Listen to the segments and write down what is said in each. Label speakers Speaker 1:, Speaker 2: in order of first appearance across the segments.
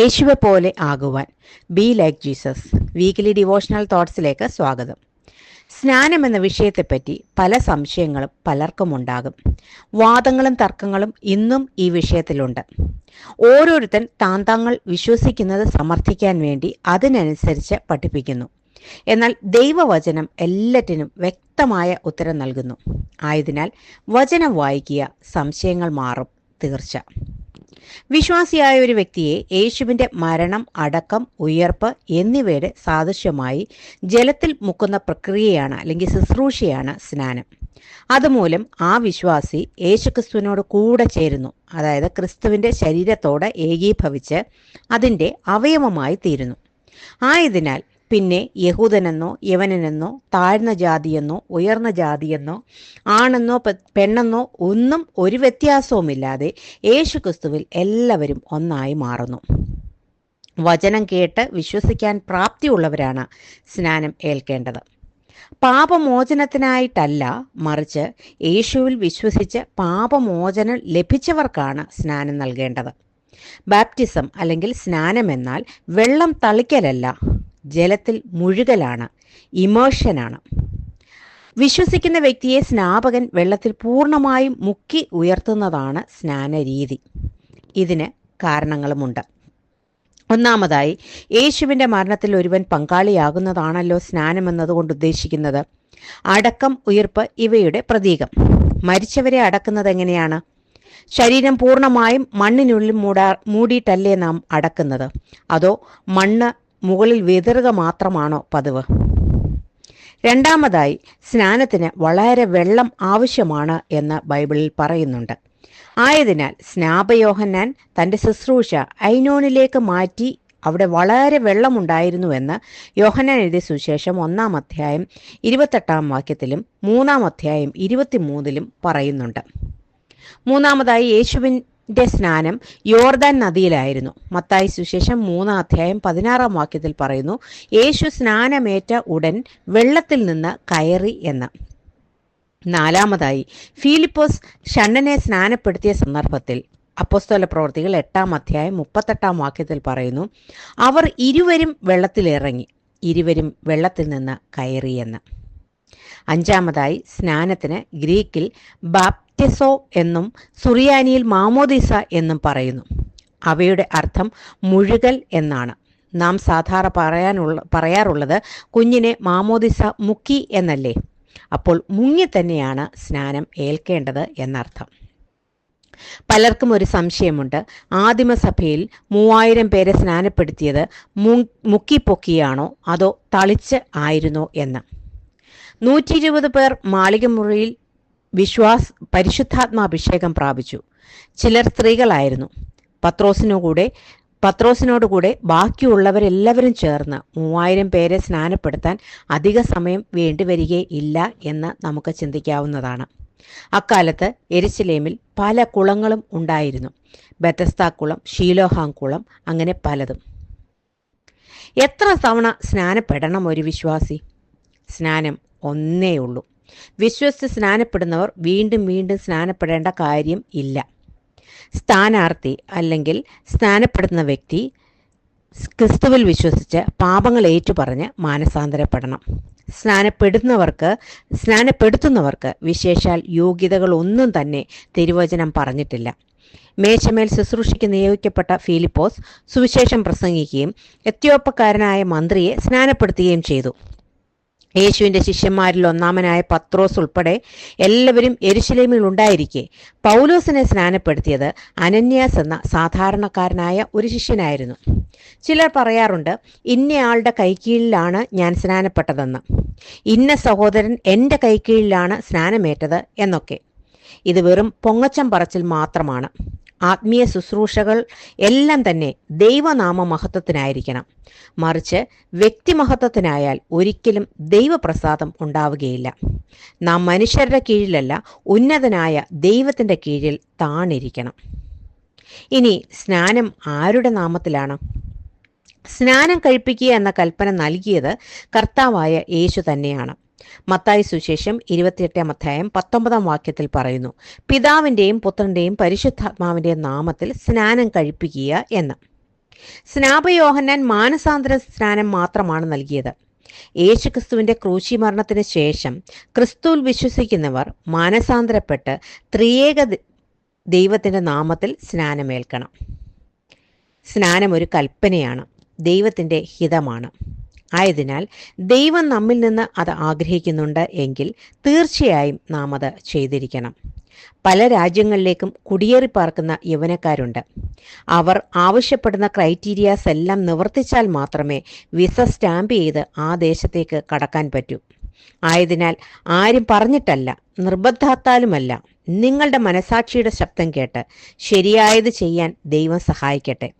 Speaker 1: യേശുവെ പോലെ ആകുവാൻ. Be like Jesus weekly devotional തോട്ട്സിലേക്ക് സ്വാഗതം. സ്നാനം എന്ന വിഷയത്തെപ്പറ്റി പല സംശയങ്ങളും പലർക്കും ഉണ്ടാകും. വാദങ്ങളും തർക്കങ്ങളും ഇന്നും ഈ വിഷയത്തിലുണ്ട്. ഓരോരുത്തൻ താൻ തങ്ങൾ വിശ്വസിക്കുന്നത് സമർത്ഥിക്കാൻ വേണ്ടി അതിനനുസരിച്ച് പഠിപ്പിക്കുന്നു. എന്നാൽ ദൈവവചനം എല്ലാറ്റിനും വ്യക്തമായ ഉത്തരം നൽകുന്നു. ആയതിനാൽ വചനം വായിക്കുക സംശയങ്ങൾ മാറും തീർച്ച. വിശ്വാസിയായ ഒരു വ്യക്തിയെ യേശുവിന്റെ മരണം അടക്കം ഉയർപ്പ് എന്നിവയുടെ സാദൃശ്യമായി ജലത്തിൽ മുക്കുന്ന പ്രക്രിയയാണ് അല്ലെങ്കിൽ ശുശ്രൂഷയാണ് സ്നാനം. അതുമൂലം ആ വിശ്വാസി യേശുക്രിസ്തുവിനോട് കൂടെ ചേരുന്നു. അതായത് ക്രിസ്തുവിന്റെ ശരീരത്തോട് ഏകീഭവിച്ച് അതിന്റെ അവയവമായി തീരുന്നു. ആയതിനാൽ പിന്നെ യഹൂദനെന്നോ യവനനെന്നോ താഴ്ന്ന ജാതിയെന്നോ ഉയർന്ന ജാതിയെന്നോ ആണെന്നോ പെണ്ണെന്നോ ഒന്നും ഒരു വ്യത്യാസവുമില്ലാതെ യേശുക്രിസ്തുവിൽ എല്ലാവരും ഒന്നായി മാറുന്നു. വചനം കേട്ട് വിശ്വസിക്കാൻ പ്രാപ്തിയുള്ളവരാണ് സ്നാനം ഏൽക്കേണ്ടത്. പാപമോചനത്തിനായിട്ടല്ല മറിച്ച് യേശുവിൽ വിശ്വസിച്ച് പാപമോചനം ലഭിച്ചവർക്കാണ് സ്നാനം നൽകേണ്ടത്. ബാപ്റ്റിസം അല്ലെങ്കിൽ സ്നാനം എന്നാൽ വെള്ളം തളിക്കലല്ല ജലത്തിൽ മുഴുകലാണ് ഇമേഷനാണ് വിശ്വസിക്കുന്ന വ്യക്തിയെ സ്നാപകൻ വെള്ളത്തിൽ പൂർണമായും മുക്കി ഉയർത്തുന്നതാണ് സ്നാനരീതി. ഇതിന് കാരണങ്ങളുമുണ്ട്. ഒന്നാമതായി യേശുവിന്റെ മരണത്തിൽ ഒരുവൻ പങ്കാളിയാകുന്നതാണല്ലോ സ്നാനം എന്നതുകൊണ്ട് ഉദ്ദേശിക്കുന്നത്. അടക്കം ഉയർപ്പ് ഇവയുടെ പ്രതീകം. മരിച്ചവരെ അടക്കുന്നത് എങ്ങനെയാണ്? ശരീരം പൂർണമായും മണ്ണിനുള്ളിൽ മൂടാ മൂടിയിട്ടല്ലേ നാം അടക്കുന്നത്? അതോ മണ്ണ് മുകളിൽ വിതറുക മാത്രമാണോ പതിവ്? രണ്ടാമതായി സ്നാനത്തിന് വളരെ വെള്ളം ആവശ്യമാണ് എന്ന് ബൈബിളിൽ പറയുന്നുണ്ട്. ആയതിനാൽ സ്നാപയോഹന്നാൻ തന്റെ ശുശ്രൂഷ ഐനോണിലേക്ക് മാറ്റി അവിടെ വളരെ വെള്ളമുണ്ടായിരുന്നുവെന്ന് യോഹന്നാൻ എഴുതിയ സുശേഷം ഒന്നാം അധ്യായം ഇരുപത്തെട്ടാം വാക്യത്തിലും മൂന്നാം അധ്യായം ഇരുപത്തിമൂന്നിലും പറയുന്നുണ്ട്. മൂന്നാമതായി യേശുവിൻ ന്റെ സ്നാനം യോർദാൻ നദിയിലായിരുന്നു. മത്തായി സുശേഷം മൂന്നാം അധ്യായം പതിനാറാം വാക്യത്തിൽ പറയുന്നു യേശു സ്നാനമേറ്റ ഉടൻ വെള്ളത്തിൽ നിന്ന് കയറി എന്ന്. നാലാമതായി ഫിലിപ്പോസ് ഷണ്ണനെ സ്നാനപ്പെടുത്തിയ സന്ദർഭത്തിൽ. അപ്പോസ്തോല പ്രവർത്തികൾ എട്ടാം അധ്യായം മുപ്പത്തെട്ടാം വാക്യത്തിൽ പറയുന്നു അവർ ഇരുവരും വെള്ളത്തിലിറങ്ങി ഇരുവരും വെള്ളത്തിൽ നിന്ന് കയറിയെന്ന് അഞ്ചാമതായി സ്നാനത്തിന് ഗ്രീക്കിൽ ബാപ്റ്റിസോ എന്നും സുറിയാനിയിൽ മാമോദിസ എന്നും പറയുന്നു. അവയുടെ അർത്ഥം മുഴുകൽ എന്നാണ്. നാം സാധാരണ പറയാനുള്ള പറയാറുള്ളത് കുഞ്ഞിനെ മാമോദിസ മുക്കി എന്നല്ലേ. അപ്പോൾ മുങ്ങി തന്നെയാണ് സ്നാനം ഏൽക്കേണ്ടത് എന്നർത്ഥം. പലർക്കും ഒരു സംശയമുണ്ട്. ആദിമസഭയിൽ മൂവായിരം പേരെ സ്നാനപ്പെടുത്തിയത് മുക്കിപ്പൊക്കിയാണോ അതോ തളിച്ച് ആയിരുന്നോ എന്ന്. നൂറ്റി ഇരുപത് പേർ മാളികമുറിയിൽ വിശ്വാസ് പരിശുദ്ധാത്മാഭിഷേകം പ്രാപിച്ചു. ചിലർ സ്ത്രീകളായിരുന്നു. പത്രോസിനോടുകൂടെ പത്രോസിനോടുകൂടെ ബാക്കിയുള്ളവരെല്ലാവരും ചേർന്ന് മൂവായിരം പേരെ സ്നാനപ്പെടുത്താൻ അധിക സമയം വേണ്ടിവരികയില്ല എന്ന് നമുക്ക് ചിന്തിക്കാവുന്നതാണ്. അക്കാലത്ത് എരിശിലേമിൽ പല കുളങ്ങളും ഉണ്ടായിരുന്നു. ബത്തസ്താക്കുളം ഷീലോഹാം കുളം അങ്ങനെ പലതും. എത്ര തവണ സ്നാനപ്പെടണം ഒരു വിശ്വാസി? സ്നാനം ഒന്നേ ഉള്ളൂ. വിശ്വസിച്ച് സ്നാനപ്പെടുന്നവർ വീണ്ടും വീണ്ടും സ്നാനപ്പെടേണ്ട കാര്യം ഇല്ല. സ്ഥാനാർത്ഥി അല്ലെങ്കിൽ സ്നാനപ്പെടുന്ന വ്യക്തി ക്രിസ്തുവിൽ വിശ്വസിച്ച് പാപങ്ങൾ ഏറ്റുപറഞ്ഞ് മാനസാന്തരപ്പെടണം. സ്നാനപ്പെടുന്നവർക്ക് സ്നാനപ്പെടുത്തുന്നവർക്ക് വിശേഷാൽ യോഗ്യതകളൊന്നും തന്നെ തിരുവചനം പറഞ്ഞിട്ടില്ല. മേശമേൽ ശുശ്രൂഷയ്ക്ക് നിയോഗിക്കപ്പെട്ട ഫിലിപ്പോസ് സുവിശേഷം പ്രസംഗിക്കുകയും എത്യോപ്പക്കാരനായ മന്ത്രിയെ സ്നാനപ്പെടുത്തുകയും ചെയ്തു. യേശുവിന്റെ ശിഷ്യന്മാരിൽ ഒന്നാമനായ പത്രോസ് ഉൾപ്പെടെ എല്ലാവരും എരുശലേമിൽ ഉണ്ടായിരിക്കെ. പൗലോസിനെ സ്നാനപ്പെടുത്തിയത് അനന്യാസ് എന്ന സാധാരണക്കാരനായ ഒരു ശിഷ്യനായിരുന്നു. ചിലർ പറയാറുണ്ട് ഇന്നയാളുടെ കൈക്കീഴിലാണ് ഞാൻ സ്നാനപ്പെട്ടതെന്ന്. ഇന്ന സഹോദരൻ എന്റെ കൈക്കീഴിലാണ് സ്നാനമേറ്റത് എന്നൊക്കെ. ഇത് വെറും പൊങ്ങച്ചം പറച്ചിൽ മാത്രമാണ്. ആത്മീയ ശുശ്രൂഷകൾ എല്ലാം തന്നെ ദൈവനാമ മഹത്വത്തിനായിരിക്കണം മറിച്ച് വ്യക്തിമഹത്വത്തിനായാൽ ഒരിക്കലും ദൈവപ്രസാദം ഉണ്ടാവുകയില്ല. നാം മനുഷ്യരുടെ കീഴിലല്ല ഉന്നതനായ ദൈവത്തിന്റെ കീഴിൽ താണിരിക്കണം. ഇനി സ്നാനം ആരുടെ നാമത്തിലാണ്? സ്നാനം കഴിപ്പിക്കുക എന്ന കൽപ്പന നൽകിയത് കർത്താവായ യേശു തന്നെയാണ്. മത്തായി സുശേഷം ഇരുപത്തിയെട്ടാം അധ്യായം പത്തൊമ്പതാം വാക്യത്തിൽ പറയുന്നു പിതാവിന്റെയും പുത്രന്റെയും പരിശുദ്ധാത്മാവിന്റെയും നാമത്തിൽ സ്നാനം കഴിപ്പിക്കുക എന്ന്. സ്നാപയോഹന്നാൻ മാനസാന്തര സ്നാനം മാത്രമാണ് നൽകിയത്. യേശുക്രിസ്തുവിന്റെ ക്രൂശി മരണത്തിന് ശേഷം ക്രിസ്തുവിൽ വിശ്വസിക്കുന്നവർ മാനസാന്തരപ്പെട്ട് ത്രിയേക ദൈവത്തിന്റെ നാമത്തിൽ സ്നാനമേൽക്കണം. സ്നാനം ഒരു കൽപ്പനയാണ് ദൈവത്തിന്റെ ഹിതമാണ്. ആയതിനാൽ ദൈവം നമ്മിൽ നിന്ന് അത് ആഗ്രഹിക്കുന്നുണ്ട് എങ്കിൽ തീർച്ചയായും നാം അത് ചെയ്തിരിക്കണം. പല രാജ്യങ്ങളിലേക്കും കുടിയേറി പാർക്കുന്ന യൗവനക്കാരുണ്ട്. അവർ ആവശ്യപ്പെടുന്ന ക്രൈറ്റീരിയാസ് എല്ലാം നിവർത്തിച്ചാൽ മാത്രമേ വിസ സ്റ്റാമ്പ് ചെയ്ത് ആ ദേശത്തേക്ക് കടക്കാൻ പറ്റൂ. ആയതിനാൽ ആരും പറഞ്ഞിട്ടല്ല നിർബന്ധാത്താലുമല്ല നിങ്ങളുടെ മനസാക്ഷിയുടെ ശബ്ദം കേട്ട് ശരിയായത് ചെയ്യാൻ ദൈവം സഹായിക്കട്ടെ.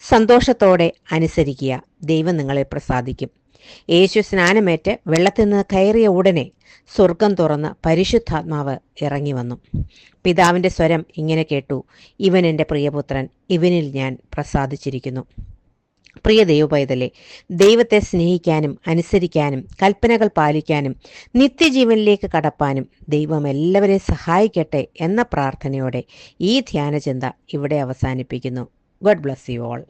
Speaker 1: സന്തോഷത്തോടെ അനുസരിക്കുക. ദൈവം നിങ്ങളെ പ്രസാദിക്കും. യേശു സ്നാനമേറ്റ് വെള്ളത്തിൽ നിന്ന് കയറിയ ഉടനെ സ്വർഗം തുറന്ന് പരിശുദ്ധാത്മാവ് ഇറങ്ങി വന്നു. പിതാവിന്റെ സ്വരം ഇങ്ങനെ കേട്ടു. ഇവൻ എന്റെ പ്രിയപുത്രൻ ഇവനിൽ ഞാൻ പ്രസാദിച്ചിരിക്കുന്നു. പ്രിയ ദൈവപൈതലെ ദൈവത്തെ സ്നേഹിക്കാനും അനുസരിക്കാനും കൽപ്പനകൾ പാലിക്കാനും നിത്യജീവനിലേക്ക് കടപ്പാനും ദൈവം എല്ലാവരെയും സഹായിക്കട്ടെ എന്ന പ്രാർത്ഥനയോടെ ഈ ധ്യാനചിന്ത ഇവിടെ അവസാനിപ്പിക്കുന്നു. God bless you all.